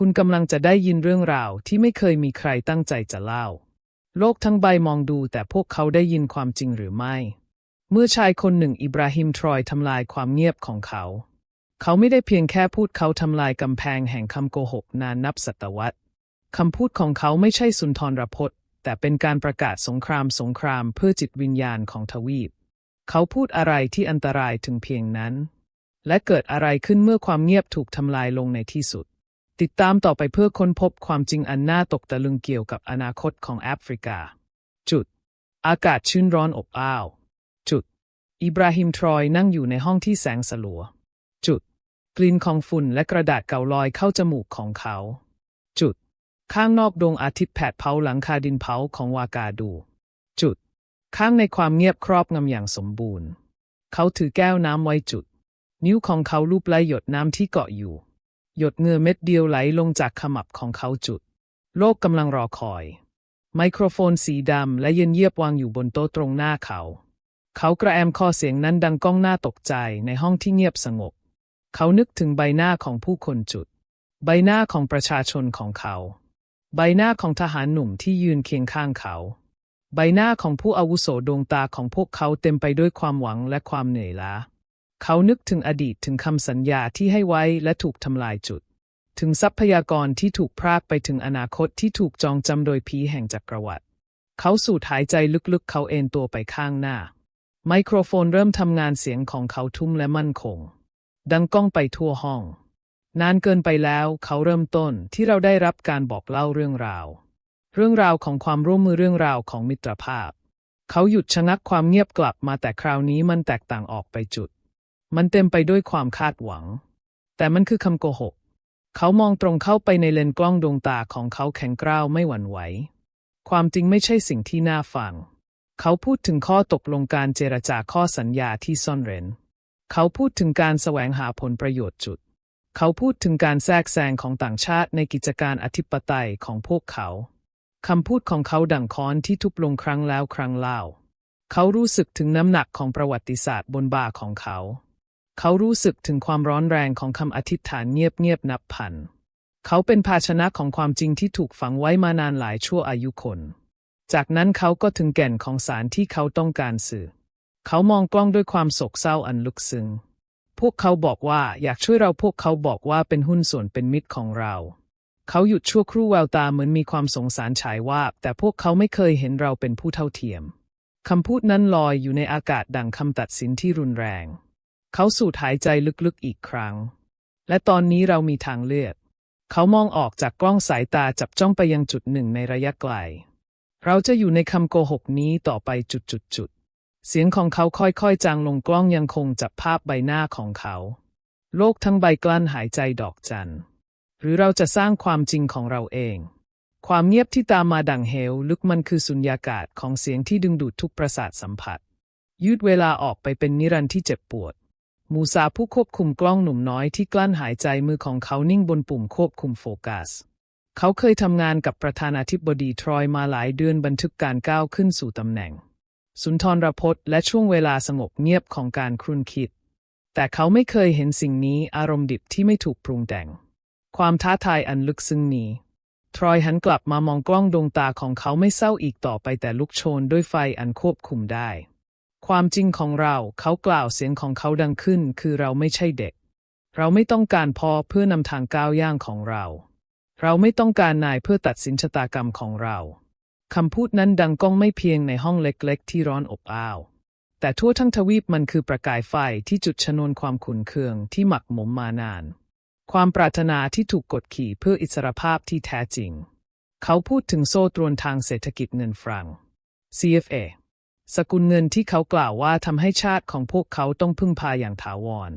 คุณกำลังจะได้ยินเรื่องราวที่ไม่เคยมีใครตั้งใจจะเล่า โลกทั้งใบมองดูแต่พวกเขาได้ยินความจริงหรือไม่ เมื่อชายคนหนึ่งอิบราฮิมทรอยทำลายความเงียบของเขา เขาไม่ได้เพียงแค่พูดเขาทำลายกำแพงแห่งคำโกหกนานนับศตวรรษคำพูดของเขาไม่ใช่สุนทรพจน์ แต่เป็นการประกาศสงครามสงครามเพื่อจิตวิญญาณของทวีป เขาพูดอะไรที่อันตรายถึงเพียงนั้น และเกิดอะไรขึ้นเมื่อความเงียบถูกทำลายลงในที่สุด ติดตามต่อไปเพื่อค้นพบความจริงอันน่าตกตะลึงเกี่ยวกับอนาคตของแอฟริกา จุด อากาศชื้นร้อนอบอ้าว จุด อิบราฮิมทรอยนั่งอยู่ในห้องที่แสงสลัว จุด กลิ่นของฝุ่นและกระดาษเก่าลอยเข้าจมูกของเขา จุด ข้างนอกดวงอาทิตย์แผดเผาหลังคาดินเผาของวากาดู จุด ข้างในความเงียบครอบงำอย่างสมบูรณ์ เขาถือแก้วน้ำไว้จุด นิ้วของเขาลูบไล่หยดน้ำที่เกาะอยู่ หยดเงื่อเม็ดเดียวไหลลงจากขมับของเขาจุด โลกกำลังรอคอย ไมโครโฟนสีดำและเย็นเยียบวางอยู่บนโต๊ะตรงหน้าเขา เขากระแอมคอเสียงนั้นดังก้องหน้าตกใจในห้องที่เงียบสงบ เขานึกถึงใบหน้าของผู้คนจุด ใบหน้าของประชาชนของเขา ใบหน้าของทหารหนุ่มที่ยืนเคียงข้างเขา ใบหน้าของผู้อาวุโสดวงตาของพวกเขาเต็มไปด้วยความหวังและความเหนื่อยล้า เขานึกถึงอดีตถึงคำสัญญาที่ให้ไว้และถูกทำลายจุด ถึงทรัพยากรที่ถูกพรากไปถึงอนาคตที่ถูกจองจำโดยผีแห่งจักรวรรดิเขาสูดหายใจลึกๆ เขาเอนตัวไปข้างหน้า ไมโครโฟนเริ่มทำงานเสียงของเขาทุ่มและมั่นคง ดังก้องไปทั่วห้อง นานเกินไปแล้วเขาเริ่มต้นที่เราได้รับการบอกเล่าเรื่องราว เรื่องราวของความร่วมมือเรื่องราวของมิตรภาพ เขาหยุดชะงักความเงียบกลับมาแต่คราวนี้มันแตกต่างออกไปจุด มันเต็มไปด้วยความคาดหวัง แต่มันคือคำโกหก เขามองตรงเข้าไปในเลนกล้องดวงตาของเขาแข็งกร้าวไม่หวั่นไหว ความจริงไม่ใช่สิ่งที่น่าฟัง เขาพูดถึงข้อตกลงการเจรจาข้อสัญญาที่ซ่อนเร้น เขาพูดถึงการแสวงหาผลประโยชน์จุด เขาพูดถึงการแทรกแซงของต่างชาติในกิจการอธิปไตยของพวกเขาคำพูดของเขาดังค้อนที่ทุบลงครั้งแล้วครั้งเล่า เขารู้สึกถึงน้ำหนักของประวัติศาสตร์บนบ่าของเขา เขารู้สึกถึงความร้อนแรงของคำอธิษฐานเงียบๆนับพัน เขาเป็นภาชนะของความจริงที่ถูกฝังไว้มานานหลายชั่วอายุคน จากนั้นเขาก็ถึงแก่นของสารที่เขาต้องการสื่อ เขามองกล้องด้วยความโศกเศร้าอันลึกซึ้ง พวกเขาบอกว่าอยากช่วยเราพวกเขาบอกว่าเป็นหุ้นส่วนเป็นมิตรของเรา เขาหยุดชั่วครู่แววตาเหมือนมีความสงสารฉายว่าบแต่พวกเขาไม่เคยเห็นเราเป็นผู้เท่าเทียม คำพูดนั้นลอยอยู่ในอากาศดังคำตัดสินที่รุนแรง เขาสูดหายใจลึกๆอีกครั้ง และตอนนี้เรามีทางเลือก เขามองออกจากกล้องสายตาจับจ้องไปยังจุดหนึ่งในระยะไกล เราจะอยู่ในคำโกหกนี้ต่อไปจุดๆๆเสียงของเขาค่อยๆ จางลงกล้องยังคงจับภาพใบหน้าของเขา โลกทั้งใบกลั้นหายใจดอกจัน หรือเราจะสร้างความจริงของเราเอง ความเงียบที่ตามมาดังเหวลึกมันคือสุญญากาศของเสียงที่ดึงดูดทุกประสาทสัมผัส ยืดเวลาออกไปเป็นนิรันดร์ที่เจ็บปวด มูซาผู้ควบคุมกล้องหนุ่มน้อยที่กลั้นหายใจมือของเขานิ่งบนปุ่มควบคุมโฟกัส เขาเคยทำงานกับประธานาธิบดีทรอยมาหลายเดือนบันทึกการก้าวขึ้นสู่ตำแหน่ง สุนทรพจน์และช่วงเวลาสงบเงียบของการครุ่นคิด แต่เขาไม่เคยเห็นสิ่งนี้อารมณ์ดิบที่ไม่ถูกปรุงแต่ง ความท้าทายอันลึกซึ้งนี้ทรอยหันกลับมามองกล้องดวงตาของเขาไม่เศร้าอีกต่อไปแต่ลุกโชนด้วยไฟอันควบคุมได้ ความจริงของเราเขากล่าวเสียงของเขาดังขึ้น คือเราไม่ใช่เด็ก เราไม่ต้องการพอเพื่อนำทางก้าวย่างของเรา เราไม่ต้องการนายเพื่อตัดสินชะตากรรมของเราคำพูดนั้นดังก้องไม่เพียงในห้องเล็กๆ ที่ร้อนอบอ้าว แต่ทั่วทั้งทวีปมันคือประกายไฟที่จุดชนวนความขุนเคืองที่หมักหมมมานาน ความปรารถนาที่ถูกกดขี่เพื่ออิสรภาพที่แท้จริง เขาพูดถึงโซ่ตรวนทางเศรษฐกิจเงินฟรัง CFA สกุลเงินที่เขากล่าวว่าทำให้ชาติของพวกเขาต้องพึ่งพาอย่างถาวร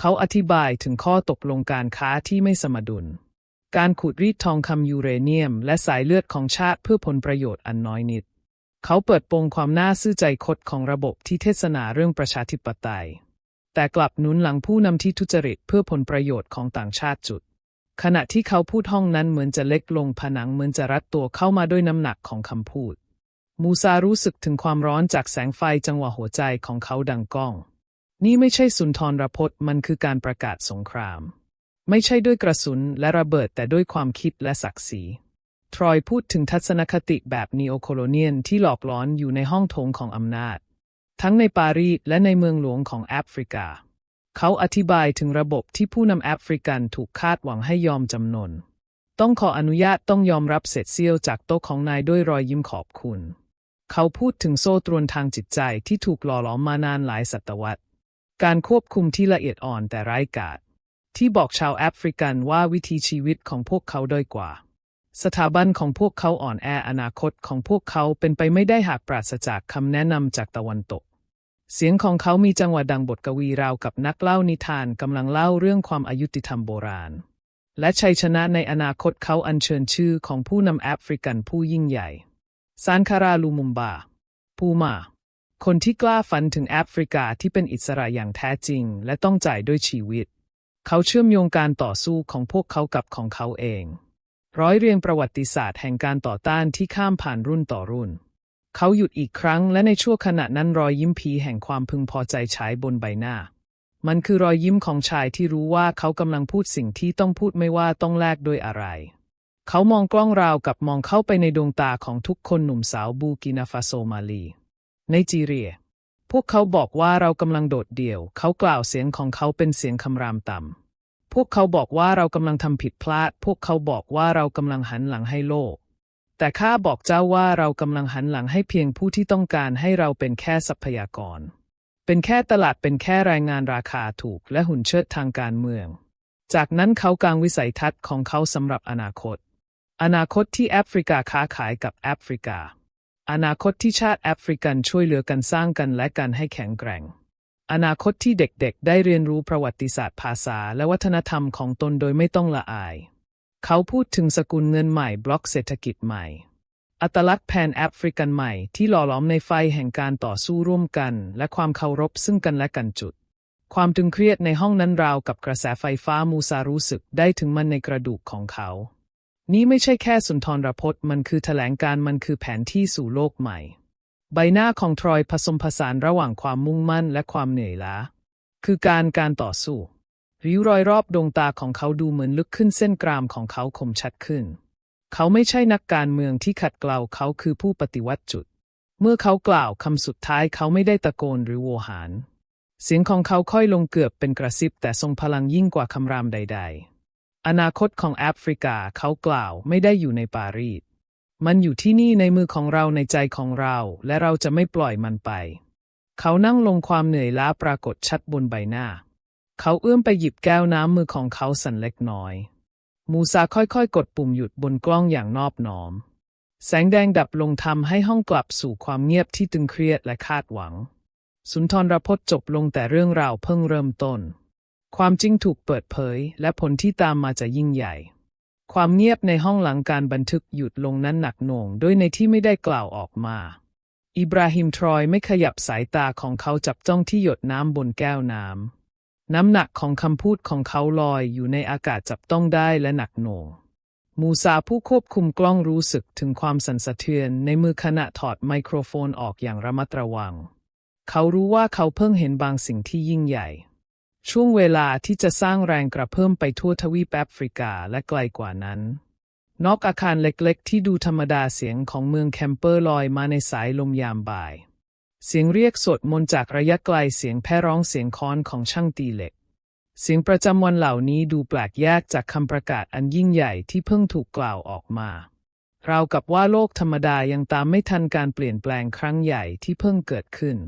เขาอธิบายถึงข้อตกลงการค้าที่ไม่สมดุล การขูดรีดทองคำยูเรเนียม และสายเลือดของชาติเพื่อผลประโยชน์อันน้อยนิด เขาเปิดโปงความน่าซื่อใจคดของระบบที่เทศนาเรื่องประชาธิปไตย แต่กลับนุนหลังผู้นำที่ทุจริตเพื่อผลประโยชน์ของต่างชาติจุด ขณะที่เขาพูดห้องนั้นเหมือนจะเล็กลงผนังเหมือนจะรัดตัวเข้ามาด้วยน้ำหนักของคำพูด มูซารู้สึกถึงความร้อนจากแสงไฟจังหวะหัวใจของเขาดังก้อง นี่ไม่ใช่สุนทรพจน์มันคือการประกาศสงคราม ไม่ใช่ด้วยกระสุนและระเบิดแต่ด้วยความคิดและศักดิ์ศรี ทรอยพูดถึงทัศนคติแบบนีโอโคโลเนียนที่หลอกล้อนอยู่ในห้องโถงของอำนาจ ทั้งในปารีสและในเมืองหลวงของแอฟริกา เขาอธิบายถึงระบบที่ผู้นำแอฟริกันถูกคาดหวังให้ยอมจำนน ต้องขออนุญาตต้องยอมรับเศษเสี้ยวจากโต๊ะของนายด้วยรอยยิ้มขอบคุณ เขาพูดถึงโซ่ตรวนทางจิตใจที่ถูกหล่อหลอมมานานหลายศตวรรษ การควบคุมที่ละเอียดอ่อนแต่ไร้กาศที่บอกชาวแอฟริกันว่าวิธีชีวิตของพวกเขาด้อยกว่า สถาบันของพวกเขาอ่อนแออนาคตของพวกเขาเป็นไปไม่ได้หากปราศจากคำแนะนำจากตะวันตก เสียงของเขามีจังหวะดังบทกวีราวกับนักเล่านิทานกำลังเล่าเรื่องความอายุติธรรมโบราณ และชัยชนะในอนาคตเขาอัญเชิญชื่อของผู้นำแอฟริกันผู้ยิ่งใหญ่ ซานคาราลูมุมบาปูมา คนที่กล้าฝันถึงแอฟริกาที่เป็นอิสระอย่างแท้จริง และต้องจ่ายด้วยชีวิต เขาเชื่อมโยงการต่อสู้ของพวกเขากับของเขาเอง ร้อยเรียงประวัติศาสตร์แห่งการต่อต้านที่ข้ามผ่านรุ่นต่อรุ่น เขาหยุดอีกครั้งและในชั่วขณะนั้นรอยยิ้มผีแห่งความพึงพอใจฉายบนใบหน้า มันคือรอยยิ้มของชายที่รู้ว่าเขากำลังพูดสิ่งที่ต้องพูดไม่ว่าต้องแลกด้วยอะไร เขามองกล้องราวกับมองเข้าไปในดวงตาของทุกคนหนุ่มสาวบูกินาฟาโซมาลีไนจีเรีย พวกเขาบอกว่าเรากำลังโดดเดี่ยว เขากล่าวเสียงของเขาเป็นเสียงคำรามต่ำ พวกเขาบอกว่าเรากำลังทำผิดพลาด พวกเขาบอกว่าเรากำลังหันหลังให้โลก แต่ข้าบอกเจ้าว่าเรากำลังหันหลังให้เพียงผู้ที่ต้องการให้เราเป็นแค่ทรัพยากร เป็นแค่ตลาด เป็นแค่รายงานราคาถูกและหุ่นเชิดทางการเมือง จากนั้นเขากางวิสัยทัศน์ของเขาสำหรับอนาคต อนาคตที่แอฟริกาค้าขายกับแอฟริกา อนาคตที่ชาติแอฟริกันช่วยเหลือกันสร้างกันและกันให้แข็งแกร่ง อนาคตที่เด็กๆ ได้เรียนรู้ประวัติศาสตร์ภาษาและวัฒนธรรมของตนโดยไม่ต้องละอาย เขาพูดถึงสกุลเงินใหม่บล็อกเศรษฐกิจใหม่ อัตลักษณ์แพนแอฟริกันใหม่ที่หล่อหลอมในไฟแห่งการต่อสู้ร่วมกัน และความเคารพซึ่งกันและกันจุดความตึงเครียดในห้องนั้นราวกับกระแสไฟฟ้ามูซารู้สึกได้ถึงมันในกระดูกของเขา นี่ไม่ใช่แค่สุนทรพจน์ มันคือแถลงการมันคือแผนที่สู่โลกใหม่ ใบหน้าของทรอยผสมผสานระหว่างความมุ่งมั่นและความเหนื่อยล้า คือการการต่อสู้ริ้วรอยรอบดวงตาของเขาดูเหมือนลึกขึ้นเส้นกรามของเขาคมชัดขึ้น เขาไม่ใช่นักการเมืองที่ขัดเกลาเขาคือผู้ปฏิวัติจุด เมื่อเขากล่าวคำสุดท้ายเขาไม่ได้ตะโกนหรือโวหาร เสียงของเขาค่อยลงเกือบเป็นกระซิบแต่ทรงพลังยิ่งกว่าคำรามใด ๆ อนาคตของแอฟริกาเขากล่าวไม่ได้อยู่ในปารีส มันอยู่ที่นี่ในมือของเราในใจของเรา และเราจะไม่ปล่อยมันไป เขานั่งลงความเหนื่อยล้าปรากฏชัดบนใบหน้า เขาเอื้อมไปหยิบแก้วน้ำมือของเขาสั่นเล็กน้อย มูซาค่อยๆ กดปุ่มหยุดบนกล้องอย่างนอบน้อม แสงแดงดับลงทำให้ห้องกลับสู่ความเงียบที่ตึงเครียดและคาดหวัง สุนทรพจน์จบลงแต่เรื่องราวเพิ่งเริ่มต้น ความจริงถูกเปิดเผย และผลที่ตามมาจะยิ่งใหญ่ ความเงียบในห้องหลังการบันทึกหยุดลงนั้นหนักหน่วง โดยในที่ไม่ได้กล่าวออกมา อิบราฮิมทรอยไม่ขยับสายตาของเขาจับจ้องที่หยดน้ำบนแก้วน้ำ น้ำหนักของคำพูดของเขาลอยอยู่ในอากาศจับต้องได้และหนักหน่วง มูซาผู้ควบคุมกล้องรู้สึกถึงความสั่นสะเทือนในมือขณะถอดไมโครโฟนออกอย่างระมัดระวัง เขารู้ว่าเขาเพิ่งเห็นบางสิ่งที่ยิ่งใหญ่ ช่วงเวลาที่จะสร้างแรงกระเพิ่มไปทั่วทวีปแอฟริกาและไกลกว่านั้น นอกอาคารเล็กๆ ที่ดูธรรมดาเสียงของเมืองแคมเปอร์ลอยมาในสายลมยามบ่าย เสียงเรียกสดมนจากระยะไกลเสียงแพร่ร้องเสียงค้อนของช่างตีเหล็ก เสียงประจำวันเหล่านี้ดูแปลกแยกจากคำประกาศอันยิ่งใหญ่ที่เพิ่งถูกกล่าวออกมาราวกับว่าโลกธรรมดายังตามไม่ทันการเปลี่ยนแปลงครั้งใหญ่ที่เพิ่งเกิดขึ้น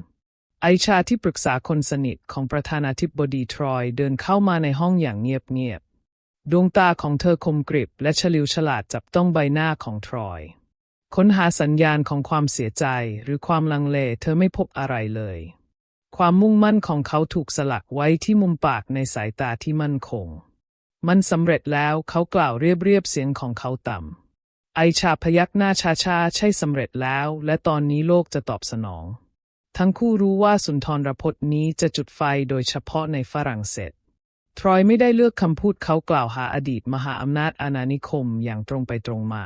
ไอชาที่ปรึกษาคนสนิทของประธานาธิบดีทรอยเดินเข้ามาในห้องอย่างเงียบๆ ดวงตาของเธอคมกริบและฉลิวฉลาดจับต้องใบหน้าของทรอย ค้นหาสัญญาณของความเสียใจหรือความลังเลเธอไม่พบอะไรเลย ความมุ่งมั่นของเขาถูกสลักไว้ที่มุมปากในสายตาที่มั่นคง มันสำเร็จแล้วเขากล่าวเรียบเรียบๆเสียงของเขาต่ำไอชาพยักหน้าชาชาๆ ใช่สำเร็จแล้ว และตอนนี้โลกจะตอบสนอง ทั้งคู่รู้ว่าสุนทรพจน์นี้จะจุดไฟโดยเฉพาะในฝรั่งเศส ทรอยไม่ได้เลือกคำพูดเขากล่าวหาอดีตมหาอำนาจอาณานิคมอย่างตรงไปตรงมา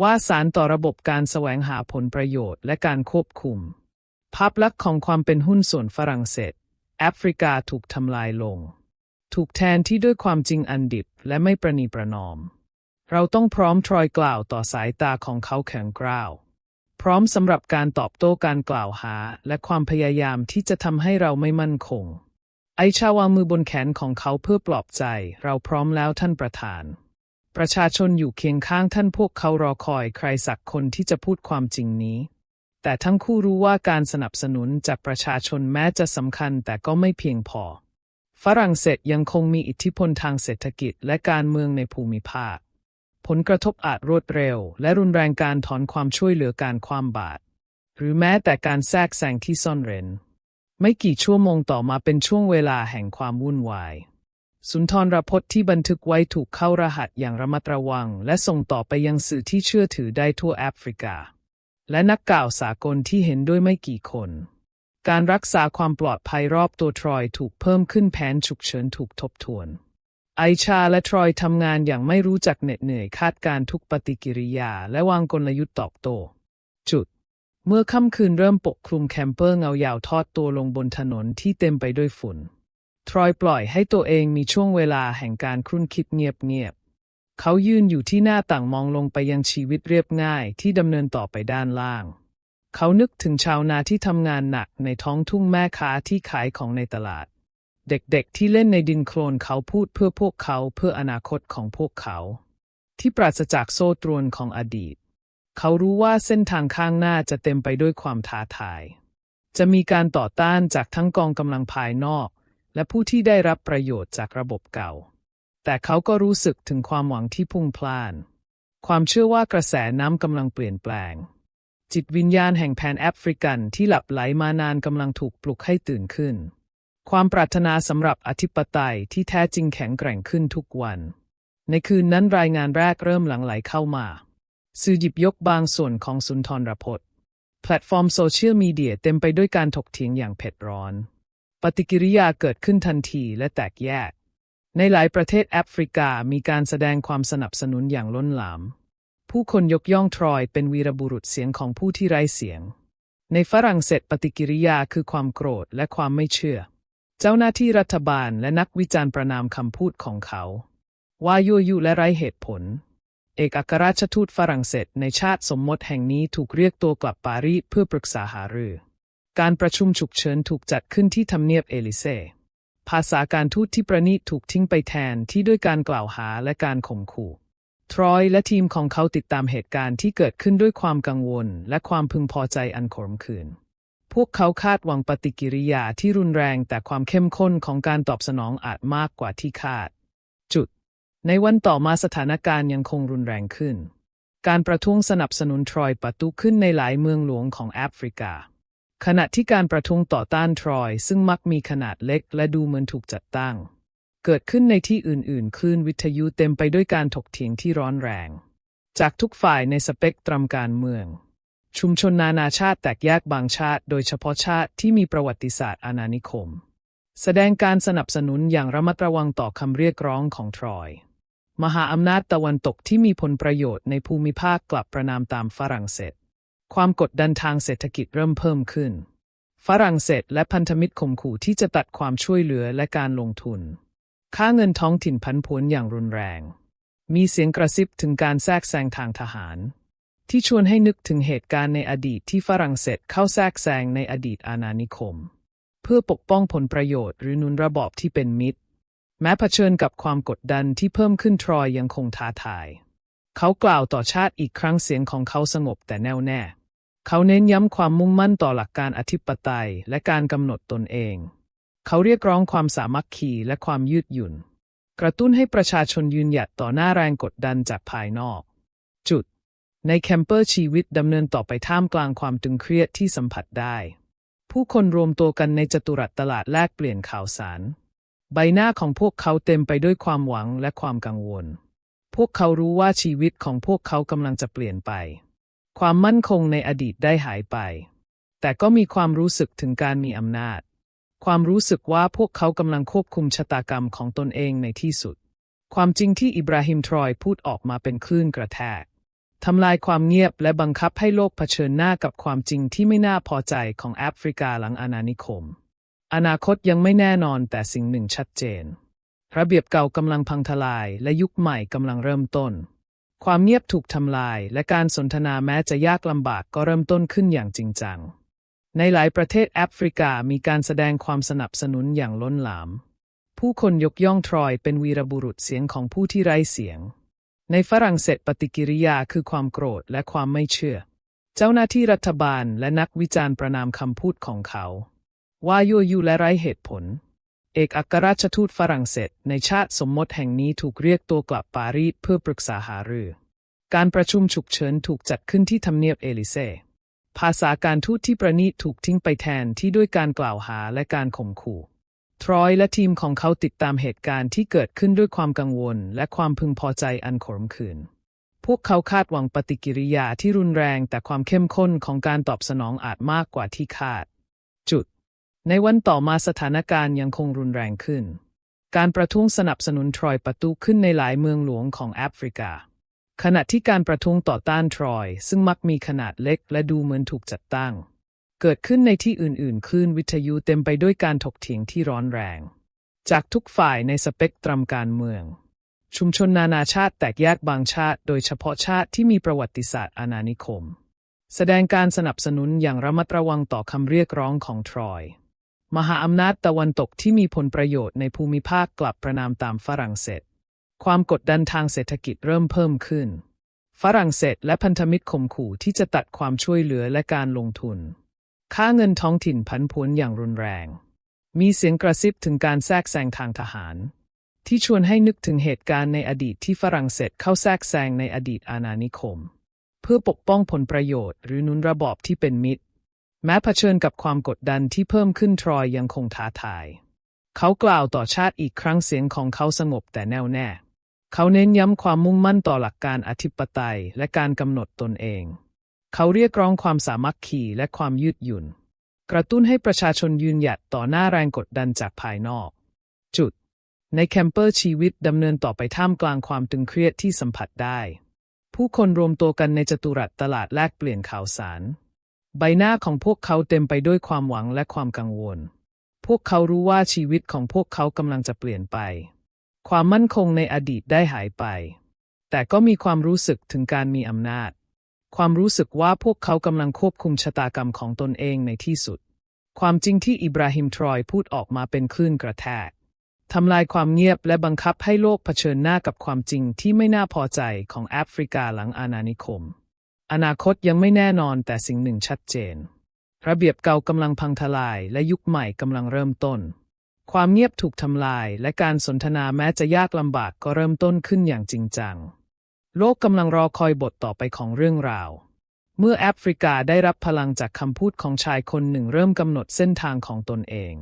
ว่าสารต่อระบบการแสวงหาผลประโยชน์และการควบคุม ภาพลักษณ์ของความเป็นหุ้นส่วนฝรั่งเศส แอฟริกาถูกทำลายลง ถูกแทนที่ด้วยความจริงอันดิบและไม่ประนีประนอม เราต้องพร้อมทรอยกล่าวต่อสายตาของเขาแข็งกร้าว พร้อมสำหรับการตอบโต้การกล่าวหา และความพยายามที่จะทำให้เราไม่มั่นคง ไอชาวางมือบนแขนของเขาเพื่อปลอบใจ เราพร้อมแล้วท่านประธาน ประชาชนอยู่เคียงข้างท่านพวกเขารอคอยใครสักคนที่จะพูดความจริงนี้ แต่ทั้งคู่รู้ว่าการสนับสนุนจากประชาชนแม้จะสำคัญแต่ก็ไม่เพียงพอ ฝรั่งเศสยังคงมีอิทธิพลทางเศรษฐกิจและการเมืองในภูมิภาค ผลกระทบอาจรวดเร็ว และรุนแรงการถอนความช่วยเหลือการความบาด หรือแม้แต่การแทรกแซงที่ซ่อนเร้น ไม่กี่ชั่วโมงต่อมาเป็นช่วงเวลาแห่งความวุ่นวาย สุนทรพจน์ที่บันทึกไว้ถูกเข้ารหัสอย่างระมัดระวัง และส่งต่อไปยังสื่อที่เชื่อถือได้ทั่วแอฟริกา และนักกล่าวสากลที่เห็นด้วยไม่กี่คน การรักษาความปลอดภัยรอบตัวทรอยถูกเพิ่มขึ้นแผนฉุกเฉินถูกทบทวน ไอชาและทรอยทำงานอย่างไม่รู้จักเหน็ดเหนื่อยคาดการทุกปฏิกิริยา และวางกลยุทธ์ตอบโต้จุด เมื่อค่ำคืนเริ่มปกคลุมแคมเปอร์เงายาวทอดตัวลงบนถนนที่เต็มไปด้วยฝุ่น ทรอยปล่อยให้ตัวเองมีช่วงเวลาแห่งการครุ่นคิดเงียบๆเขายืนอยู่ที่หน้าต่างมองลงไปยังชีวิตเรียบง่ายที่ดำเนินต่อไปด้านล่าง เขานึกถึงชาวนาที่ทำงานหนักในท้องทุ่งแม่ค้าที่ขายของในตลาด เด็กๆ ที่เล่นในดินโคลนเขาพูดเพื่อพวกเขาเพื่ออนาคตของพวกเขา ที่ปราศจากโซ่ตรวนของอดีต เขารู้ว่าเส้นทางข้างหน้าจะเต็มไปด้วยความท้าทาย จะมีการต่อต้านจากทั้งกองกำลังภายนอก และผู้ที่ได้รับประโยชน์จากระบบเก่า แต่เขาก็รู้สึกถึงความหวังที่พุ่งพล่าน ความเชื่อว่ากระแสน้ำกำลังเปลี่ยนแปลง จิตวิญญาณแห่งแพนแอฟริกันที่หลับไหลมานานกำลังถูกปลุกให้ตื่นขึ้น ความปรารถนาสำหรับอธิปไตยที่แท้จริงแข็งแกร่งขึ้นทุกวัน ในคืนนั้นรายงานแรกเริ่มหลั่งไหลเข้ามา สื่อหยิบยกบางส่วนของสุนทรพจน์ แพลตฟอร์มโซเชียลมีเดียเต็มไปด้วยการถกเถียงอย่างเผ็ดร้อน ปฏิกิริยาเกิดขึ้นทันทีและแตกแยก ในหลายประเทศแอฟริกามีการแสดงความสนับสนุนอย่างล้นหลาม ผู้คนยกย่องทรอยเป็นวีรบุรุษเสียงของผู้ที่ไร้เสียง ในฝรั่งเศสปฏิกิริยาคือความโกรธและความไม่เชื่อ เจ้าหน้าที่รัฐบาลและนักวิจารณ์ประนามคำพูดของเขา ว่ายั่วยุและไร้เหตุผล เอกอัครราชทูตฝรั่งเศสในชาติสมมติแห่งนี้ถูกเรียกตัวกลับปารีสเพื่อปรึกษาหารือ การประชุมฉุกเฉินถูกจัดขึ้นที่ทำเนียบเอลิเซภาษาการทูตที่ประณีตถูกทิ้งไปแทนที่ด้วยการกล่าวหาและการข่มขู่ทรอยและทีมของเขาติดตามเหตุการณ์ที่เกิดขึ้นด้วยความกังวลและความพึงพอใจอันขมขื่น พวกเขาคาดหวังปฏิกิริยาที่รุนแรงแต่ความเข้มข้นของการตอบสนองอาจมากกว่าที่คาด จุด ในวันต่อมาสถานการณ์ยังคงรุนแรงขึ้น การประท้วงสนับสนุนทรอยประตุขึ้นในหลายเมืองหลวงของแอฟริกา ขณะที่การประท้วงต่อต้านทรอย ซึ่งมักมีขนาดเล็กและดูเหมือนถูกจัดตั้ง เกิดขึ้นในที่อื่นๆคลื่นวิทยุเต็มไปด้วยการถกเถียงที่ร้อนแรง จากทุกฝ่ายในสเปกตรัมการเมือง ชุมชนนานาชาติแตกแยกบางชาติ โดยเฉพาะชาติที่มีประวัติศาสตร์อาณานิคม แสดงการสนับสนุนอย่างระมัดระวังต่อคำเรียกร้องของทรอย มหาอำนาจตะวันตกที่มีผลประโยชน์ในภูมิภาคกลับประนามตามฝรั่งเศส ความกดดันทางเศรษฐกิจเริ่มเพิ่มขึ้น ฝรั่งเศสและพันธมิตรข่มขู่ที่จะตัดความช่วยเหลือและการลงทุน ค่าเงินท้องถิ่นพันผวนอย่างรุนแรง มีเสียงกระซิบถึงการแทรกแซงทางทหาร ที่ชวนให้นึกถึงเหตุการณ์ในอดีตที่ฝรั่งเศสเข้าแทรกแซงในอดีตอาณานิคม เพื่อปกป้องผลประโยชน์หรือนุนระบอบที่เป็นมิตร แม้เผชิญกับความกดดันที่เพิ่มขึ้นทรอยยังคงท้าทาย เขากล่าวต่อชาติอีกครั้งเสียงของเขาสงบแต่แน่วแน่ เขาเน้นย้ำความมุ่งมั่นต่อหลักการอธิปไตยและการกำหนดตนเอง เขาเรียกร้องความสามัคคีและความยืดหยุ่น กระตุ้นให้ประชาชนยืนหยัดต่อหน้าแรงกดดันจากภายนอก จุด ในแคมเปอร์ชีวิตดำเนินต่อไปท่ามกลางความตึงเครียดที่สัมผัสได้ ผู้คนรวมตัวกันในจัตุรัสตลาดแลกเปลี่ยนข่าวสาร ใบหน้าของพวกเขาเต็มไปด้วยความหวังและความกังวล พวกเขารู้ว่าชีวิตของพวกเขากำลังจะเปลี่ยนไป ความมั่นคงในอดีตได้หายไป แต่ก็มีความรู้สึกถึงการมีอำนาจ ความรู้สึกว่าพวกเขากำลังควบคุมชะตากรรมของตนเองในที่สุด ความจริงที่อิบราฮิมทรอยพูดออกมาเป็นคลื่นกระแทก ทำลายความเงียบและบังคับให้โลกเผชิญหน้ากับความจริงที่ไม่น่าพอใจของแอฟริกาหลังอาณานิคม อนาคตยังไม่แน่นอนแต่สิ่งหนึ่งชัดเจน ระเบียบเก่ากำลังพังทลายและยุคใหม่กำลังเริ่มต้น ความเงียบถูกทำลาย และการสนทนาแม้จะยากลำบากก็เริ่มต้นขึ้นอย่างจริงจัง ในหลายประเทศแอฟริกามีการแสดงความสนับสนุนอย่างล้นหลาม ผู้คนยกย่องทรอยเป็นวีรบุรุษเสียงของผู้ที่ไร้เสียง ในฝรั่งเศสปฏิกิริยาคือความโกรธและความไม่เชื่อ เจ้าหน้าที่รัฐบาลและนักวิจารณ์ประนามคำพูดของเขา ว่ายั่วยุและไร้เหตุผล เอกอัครราชทูตฝรั่งเศส ในชาติสมมติแห่งนี้ถูกเรียกตัวกลับปารีสเพื่อปรึกษาหารือ การประชุมฉุกเฉินถูกจัดขึ้นที่ทำเนียบเอลิเซภาษาการทูตที่ประณีตถูกทิ้งไปแทนที่ด้วยการกล่าวหาและการข่มขู่ ทรอยและทีมของเขาติดตามเหตุการณ์ที่เกิดขึ้นด้วยความกังวล และความพึงพอใจอันขมขื่นพวกเขาคาดหวังปฏิกิริยาที่รุนแรง แต่ความเข้มข้นของการตอบสนองอาจมากกว่าที่คาด จุด ในวันต่อมาสถานการณ์ยังคงรุนแรงขึ้น การประท้วงสนับสนุนทรอยประตูขึ้นในหลายเมืองหลวงของแอฟริกา ขณะที่การประท้วงต่อต้านทรอย ซึ่งมักมีขนาดเล็กและดูเหมือนถูกจัดตั้ง เกิดขึ้นในที่อื่นๆคลื่นวิทยุเต็มไปด้วยการถกเถียงที่ร้อนแรง จากทุกฝ่ายในสเปกตรัมการเมือง ชุมชนนานาชาติแตกแยกบางชาติ โดยเฉพาะชาติที่มีประวัติศาสตร์อาณานิคม แสดงการสนับสนุนอย่างระมัดระวังต่อคำเรียกร้องของทรอย มหาอำนาจตะวันตกที่มีผลประโยชน์ในภูมิภาคกลับประนามตามฝรั่งเศส ความกดดันทางเศรษฐกิจเริ่มเพิ่มขึ้น ฝรั่งเศสและพันธมิตรข่มขู่ที่จะตัดความช่วยเหลือและการลงทุน ค่าเงินท้องถิ่นผันผวนอย่างรุนแรง มีเสียงกระซิบถึงการแทรกแซงทางทหาร ที่ชวนให้นึกถึงเหตุการณ์ในอดีตที่ฝรั่งเศสเข้าแทรกแซงในอดีตอาณานิคม เพื่อปกป้องผลประโยชน์หรือนุนระบอบที่เป็นมิตร แม้เผชิญกับความกดดันที่เพิ่มขึ้นทรอยยังคงท้าทาย เขากล่าวต่อชาติอีกครั้งเสียงของเขาสงบแต่แน่วแน่ เขาเน้นย้ำความมุ่งมั่นต่อหลักการอธิปไตยและการกำหนดตนเอง เขาเรียกร้องความสามัคคีและความยืดหยุ่น กระตุ้นให้ประชาชนยืนหยัดต่อหน้าแรงกดดันจากภายนอก จุด ในแคมเปอร์ชีวิตดำเนินต่อไปท่ามกลางความตึงเครียดที่สัมผัสได้ ผู้คนรวมตัวกันในจตุรัสตลาดแลกเปลี่ยนข่าวสาร ใบหน้าของพวกเขาเต็มไปด้วยความหวังและความกังวล พวกเขารู้ว่าชีวิตของพวกเขากำลังจะเปลี่ยนไป ความมั่นคงในอดีตได้หายไป แต่ก็มีความรู้สึกถึงการมีอำนาจ ความรู้สึกว่าพวกเขากำลังควบคุมชะตากรรมของตนเองในที่สุด ความจริงที่อิบราฮิมทรอยพูดออกมาเป็นคลื่นกระแทกทำลายความเงียบและบังคับให้โลกเผชิญหน้ากับความจริงที่ไม่น่าพอใจของแอฟริกาหลังอาณานิคม อนาคตยังไม่แน่นอนแต่สิ่งหนึ่งชัดเจน ระเบียบเก่ากำลังพังทลายและยุคใหม่กำลังเริ่มต้น ความเงียบถูกทำลายและการสนทนาแม้จะยากลำบากก็เริ่มต้นขึ้นอย่างจริงจัง โลกกำลังรอคอยบทต่อไปของเรื่องราว เมื่อแอฟริกาได้รับพลังจากคำพูดของชายคนหนึ่งเริ่มกำหนดเส้นทางของตนเอง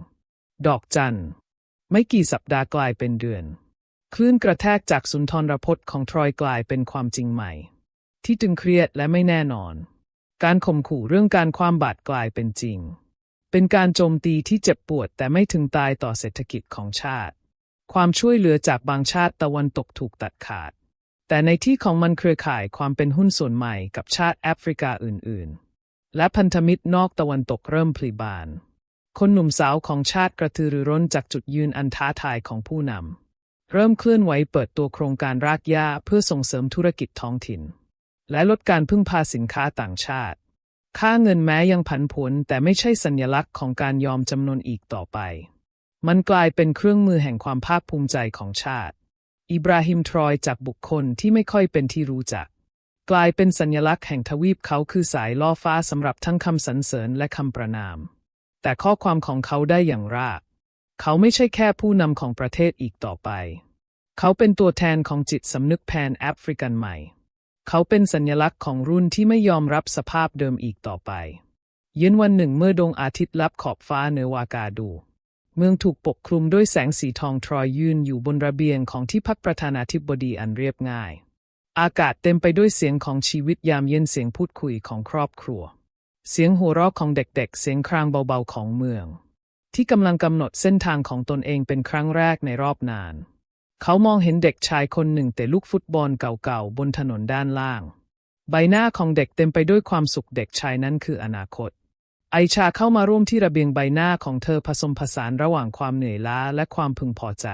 ดอกจัน ไม่กี่สัปดาห์กลายเป็นเดือน คลื่นกระแทกจากสุนทรพจน์ของทรอยกลายเป็นความจริงใหม่ ที่ตึงเครียดและไม่แน่นอน การข่มขู่เรื่องการความบาดกลายเป็นจริง เป็นการโจมตีที่เจ็บปวดแต่ไม่ถึงตายต่อเศรษฐกิจของชาติ ความช่วยเหลือจากบางชาติตะวันตกถูกตัดขาด แต่ในที่ของมันเครือข่ายความเป็นหุ้นส่วนใหม่กับชาติแอฟริกาอื่นๆ และพันธมิตรนอกตะวันตกเริ่มพลีบาน คนหนุ่มสาวของชาติกระตือรือร้นจากจุดยืนอันท้าทายของผู้นำ เริ่มเคลื่อนไหวเปิดตัวโครงการรากหญ้าเพื่อส่งเสริมธุรกิจท้องถิ่น และลดการพึ่งพาสินค้าต่างชาติ ค่าเงินแม้ยังผันผวนแต่ไม่ใช่สัญลักษณ์ของการยอมจำนนอีกต่อไป มันกลายเป็นเครื่องมือแห่งความภาคภูมิใจของชาติ อิบราฮิมทรอยจากบุคคลที่ไม่ค่อยเป็นที่รู้จัก กลายเป็นสัญลักษณ์แห่งทวีปเขาคือสายล่อฟ้าสำหรับทั้งคำสรรเสริญและคำประนาม แต่ข้อความของเขาได้อย่างราก เขาไม่ใช่แค่ผู้นำของประเทศอีกต่อไป เขาเป็นตัวแทนของจิตสำนึกแพนแอฟริกันใหม่ เขาเป็นสัญลักษณ์ของรุ่นที่ไม่ยอมรับสภาพเดิมอีกต่อไปเย็นวันหนึ่งเมื่อดวงอาทิตย์ลับขอบฟ้าเหนือวากาดู เมืองถูกปกคลุมด้วยแสงสีทองทรอยยืนอยู่บนระเบียงของที่พักประธานาธิบดีอันเรียบง่าย อากาศเต็มไปด้วยเสียงของชีวิตยามเย็นเสียงพูดคุยของครอบครัว เสียงหัวเราะของเด็กๆ เสียงครางเบาๆของเมือง ที่กำลังกำหนดเส้นทางของตนเองเป็นครั้งแรกในรอบนาน เขามองเห็นเด็กชายคนหนึ่งเตะลูกฟุตบอลเก่าๆบนถนนด้านล่าง ใบหน้าของเด็กเต็มไปด้วยความสุขเด็กชายนั้นคืออนาคต ไอชาเข้ามาร่วมที่ระเบียงใบหน้าของเธอผสมผสานระหว่างความเหนื่อยล้าและความพึงพอใจ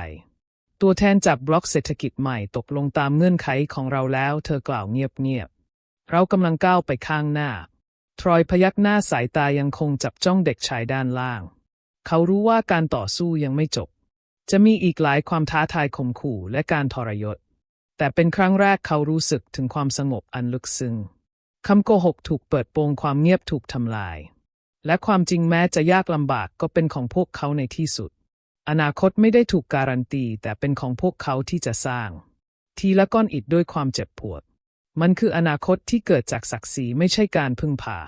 ตัวแทนจากบล็อกเศรษฐกิจใหม่ตกลงตามเงื่อนไขของเราแล้วเธอกล่าวเงียบๆ เรากำลังก้าวไปข้างหน้า ทรอยพยักหน้าสายตายังคงจับจ้องเด็กชายด้านล่าง เขารู้ว่าการต่อสู้ยังไม่จบ จะมีอีกหลายความท้าทายข่มขู่และการทรยศ แต่เป็นครั้งแรกเขารู้สึกถึงความสงบอันลึกซึ้งคำโกหกถูกเปิดโปงความเงียบถูกทำลาย และความจริงแม้จะยากลำบากก็เป็นของพวกเขาในที่สุด อนาคตไม่ได้ถูกการันตี แต่เป็นของพวกเขาที่จะสร้าง ทีละก้อนอิดด้วยความเจ็บปวด มันคืออนาคตที่เกิดจากศักดิ์ศรีไม่ใช่การพึ่งพา